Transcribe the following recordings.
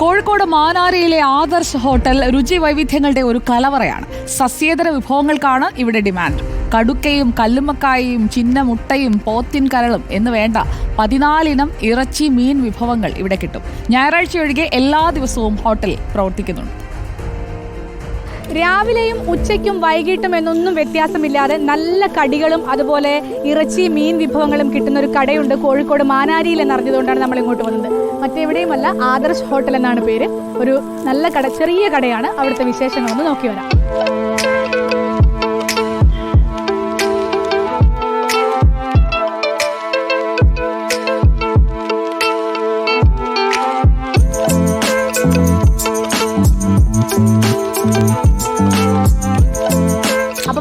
Kozhikode മാനാരയിലെ Adarsh hotel രുചി വൈവിധ്യങ്ങളുടെ ഒരു കലവറയാണ്. സസ്യേതര വിഭവങ്ങൾക്കാണ് ഇവിടെ ഡിമാൻഡ്. കടുക്കയും കല്ലുമ്മക്കായയും ചിന്ന മുട്ടയും പോത്തിൻ കരളും എന്ന് വേണ്ട പതിനാലിനം ഇറച്ചി മീൻ വിഭവങ്ങൾ ഇവിടെ കിട്ടും. ഞായറാഴ്ച ഒഴികെ എല്ലാ ദിവസവും ഹോട്ടൽ പ്രവർത്തിക്കുന്നുണ്ട്. രാവിലെയും ഉച്ചയ്ക്കും വൈകിട്ടും എന്നൊന്നും വ്യത്യാസമില്ലാതെ നല്ല കടികളും അതുപോലെ ഇറച്ചി മീൻ വിഭവങ്ങളും കിട്ടുന്ന ഒരു കടയുണ്ട് കോഴിക്കോട് മാനാരിയിൽ എന്നറിഞ്ഞതുകൊണ്ടാണ് നമ്മൾ ഇങ്ങോട്ട് വന്നത്. മറ്റെവിടെയുമല്ല ആദർശ് ഹോട്ടൽ എന്നാണ് പേര്. ഒരു നല്ല കട ചെറിയ കടയാണ്. അവിടുത്തെ വിശേഷങ്ങളൊന്ന് നോക്കി വരാം. അപ്പം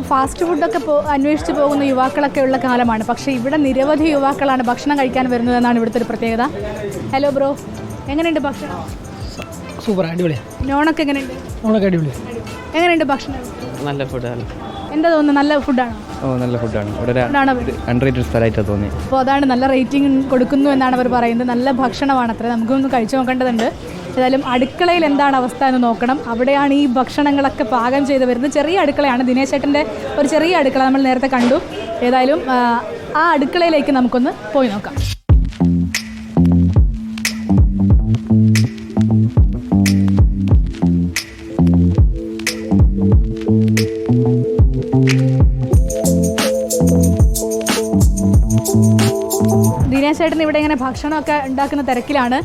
ഫാസ്റ്റ് ഫുഡൊക്കെ പോ അന്വേഷിച്ച് പോകുന്ന യുവാക്കളൊക്കെ ഉള്ള കാലമാണ്. പക്ഷേ ഇവിടെ നിരവധി യുവാക്കളാണ് ഭക്ഷണം കഴിക്കാൻ വരുന്നത് എന്നാണ് ഇവിടുത്തെ ഒരു പ്രത്യേകത. ഹലോ ബ്രോ എങ്ങനെയുണ്ട് ഭക്ഷണം? സൂപ്പർ അടിപൊളിയാ. നോണൊക്കെ എങ്ങനെയുണ്ട്? എങ്ങനെയുണ്ട് ഭക്ഷണം? നല്ല ഫുഡാണ്. എന്താ തോന്നുന്നു നല്ല ഫുഡാണോ? ഓ നല്ല ഫുഡാണ്. ഇവിടെ ഒരു ഫുഡാണോ അൺറേറ്റഡ് സ്ഥലമായിട്ടാണ് തോന്നി. അപ്പോൾ അതാണ് നല്ല റേറ്റിംഗ് കൊടുക്കുന്നു എന്നാണ് അവർ പറയുന്നത്. നല്ല ഭക്ഷണമാണ്. അത്ര നമുക്കൊന്ന് കഴിച്ചു നോക്കേണ്ടതുണ്ട്. ഏതായാലും അടുക്കളയിൽ എന്താണ് അവസ്ഥ എന്ന് നോക്കണം. അവിടെയാണ് ഈ ഭക്ഷണങ്ങളൊക്കെ പാകം ചെയ്ത് വരുന്നത്. ചെറിയ അടുക്കളയാണ്. ദിനേശ് ചേട്ടന്റെ ഒരു ചെറിയ അടുക്കള നമ്മൾ നേരത്തെ കണ്ടു. ഏതായാലും ആ അടുക്കളയിലേക്ക് നമുക്കൊന്ന് പോയി നോക്കാം. ചേട്ടൻ ഇവിടെ ഇങ്ങനെ ഭക്ഷണമൊക്കെ ഉണ്ടാക്കുന്ന തിരക്കിലാണ്.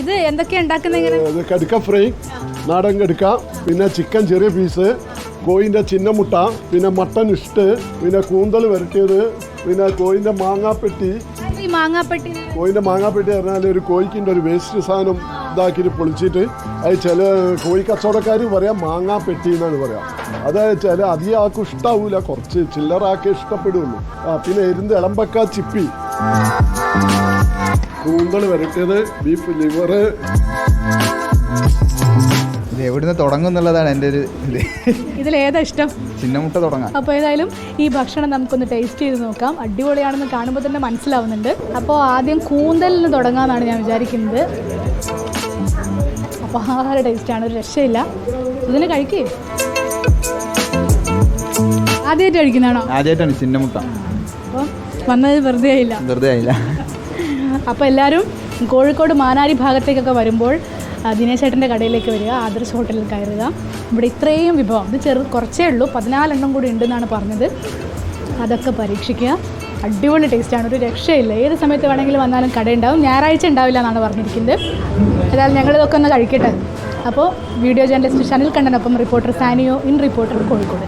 ഇത് എന്തൊക്കെയാണ് ഉണ്ടാക്കുന്നത് ഇങ്ങനെ? കടുക്ക ഫ്രൈ നാടൻ കടുക്ക പിന്നെ ചിക്കൻ ചെറിയ പീസ് കോയിന്റെ ചിന്നമുട്ട പിന്നെ മട്ടൻ ഇഷ്ട് പിന്നെ കൂന്തൽ വരട്ടിയത് പിന്നെ കോയിന്റെ മാങ്ങാപ്പെട്ടി. ഈ മാങ്ങാപ്പെട്ടി. കോയിന്റെ മാങ്ങാപ്പെട്ടി പറഞ്ഞാൽ ഒരു കോഴിക്കിന്റെ ഒരു വേസ്റ്റ് സാധനം ഇതാക്കിയിട്ട് പൊളിച്ചിട്ട് അത് ചില കോഴി കച്ചവടക്കാർ പറയാം മാങ്ങാപ്പെട്ടി എന്നാണ് പറയാം. അതായത് ചില അധികം ആൾക്കും ഇഷ്ടാവൂല കുറച്ച് ചില്ലറാക്കേ ഇഷ്ടപ്പെടുള്ളൂ. ആ പിന്നെ എരുന്ന് ഇളമ്പക്ക ചിപ്പി. കൂന്തൽ വരട്ടിയത് ബീഫ് ലിവർ. ഇത് എവിടുന്ന് തുടങ്ങും എന്നുള്ളതാണ് എന്റെ ഒരു ഇത്. ഏതാ ഇഷ്ടം? ചിന്നമുട്ട തുടങ്ങാം. അപ്പോൾ ഏതായാലും ഈ ഭക്ഷണം നമുക്കൊന്ന് ടേസ്റ്റ് ചെയ്ത് നോക്കാം. അടിപൊളിയാണെന്ന് കാണുമ്പോൾ തന്നെ മനസ്സിലാവുന്നുണ്ട്. അപ്പോൾ ആദ്യം കൂന്തലിന് തുടങ്ങാമെന്നാണ് ഞാൻ വിചാരിക്കുന്നത്. അപ്പോൾ ആഹാര ടേസ്റ്റാണ് ഒരു രക്ഷയില്ല. ഇതിന് കഴിക്കേ. ആദ്യമായിട്ട് കഴിക്കുന്നതാണോ? ആദ്യമായിട്ടാണ് ചിന്നമുട്ട. അപ്പം വന്നത് വെറുതെ ആയില്ല. വെറുതെ ആയില്ല. അപ്പോൾ എല്ലാവരും കോഴിക്കോട് മാനാരി ഭാഗത്തേക്കൊക്കെ വരുമ്പോൾ ദിനേശേട്ടന്റെ കടയിലേക്ക് വരിക ആദർശ് ഹോട്ടലിൽ കയറുക. ഇവിടെ ഇത്രയും വിഭവം. ഇത് ചെറു കുറച്ചേ ഉള്ളൂ. പതിനാലെണ്ണം കൂടി ഉണ്ടെന്നാണ് പറഞ്ഞത്. അതൊക്കെ പരീക്ഷിക്കുക. അടിപൊളി ടേസ്റ്റാണ് ഒരു രക്ഷയില്ല. ഏത് സമയത്ത് വേണമെങ്കിലും വന്നാലും കട ഉണ്ടാവും ഞായറാഴ്ച ഉണ്ടാവില്ല എന്നാണ് പറഞ്ഞിരിക്കുന്നത്. ഏതായാലും ഞങ്ങളിതൊക്കെ ഒന്ന് കഴിക്കട്ടെ. അപ്പോൾ video journalist ഷനിൽ കണ്ടനൊപ്പം reporter Sanio in reporter Kozhikode.